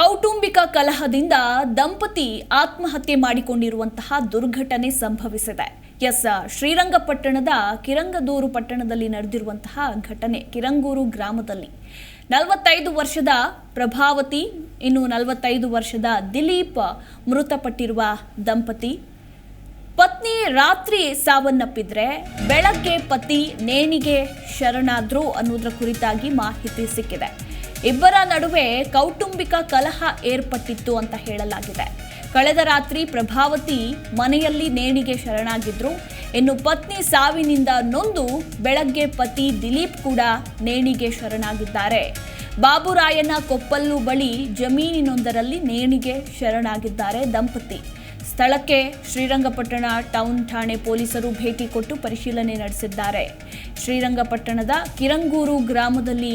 ಕೌಟುಂಬಿಕ ಕಲಹದಿಂದ ದಂಪತಿ ಆತ್ಮಹತ್ಯೆ ಮಾಡಿಕೊಂಡಿರುವಂತಹ ದುರ್ಘಟನೆ ಸಂಭವಿಸಿದೆ. ಎಸ್, ಶ್ರೀರಂಗಪಟ್ಟಣದ ಕಿರಂಗದೂರು ಪಟ್ಟಣದಲ್ಲಿ ನಡೆದಿರುವಂತಹ ಘಟನೆ ಕಿರಂಗೂರು ಗ್ರಾಮದಲ್ಲಿ. ನಲವತ್ತೈದು ವರ್ಷದ ಪ್ರಭಾವತಿ, ಇನ್ನು ನಲವತ್ತೈದು ವರ್ಷದ ದಿಲೀಪ್ ಮೃತಪಟ್ಟಿರುವ ದಂಪತಿ. ಪತ್ನಿ ರಾತ್ರಿ ಸಾವನ್ನಪ್ಪಿದ್ರೆ ಬೆಳಗ್ಗೆ ಪತಿ ನೇಣಿಗೆ ಶರಣಾದ್ರು ಅನ್ನೋದರ ಕುರಿತಾಗಿ ಮಾಹಿತಿ ಸಿಕ್ಕಿದೆ. ಇಬ್ಬರ ನಡುವೆ ಕೌಟುಂಬಿಕ ಕಲಹ ಏರ್ಪಟ್ಟಿತ್ತು ಅಂತ ಹೇಳಲಾಗಿದೆ. ಕಳೆದ ರಾತ್ರಿ ಪ್ರಭಾವತಿ ಮನೆಯಲ್ಲಿ ನೇಣಿಗೆ ಶರಣಾಗಿದ್ರು. ಇನ್ನು ಪತ್ನಿ ಸಾವಿನಿಂದ ನೊಂದು ಬೆಳಗ್ಗೆ ಪತಿ ದಿಲೀಪ್ ಕೂಡ ನೇಣಿಗೆ ಶರಣಾಗಿದ್ದಾರೆ. ಬಾಬುರಾಯನ ಕೊಪ್ಪಲ್ಲು ಬಳಿ ಜಮೀನಿನೊಂದರಲ್ಲಿ ನೇಣಿಗೆ ಶರಣಾಗಿದ್ದಾರೆ ದಂಪತಿ. ಸ್ಥಳಕ್ಕೆ ಶ್ರೀರಂಗಪಟ್ಟಣ ಟೌನ್ ಠಾಣೆ ಪೊಲೀಸರು ಭೇಟಿ ಕೊಟ್ಟು ಪರಿಶೀಲನೆ ನಡೆಸಿದ್ದಾರೆ. ಶ್ರೀರಂಗಪಟ್ಟಣದ ಕಿರಂಗೂರು ಗ್ರಾಮದಲ್ಲಿ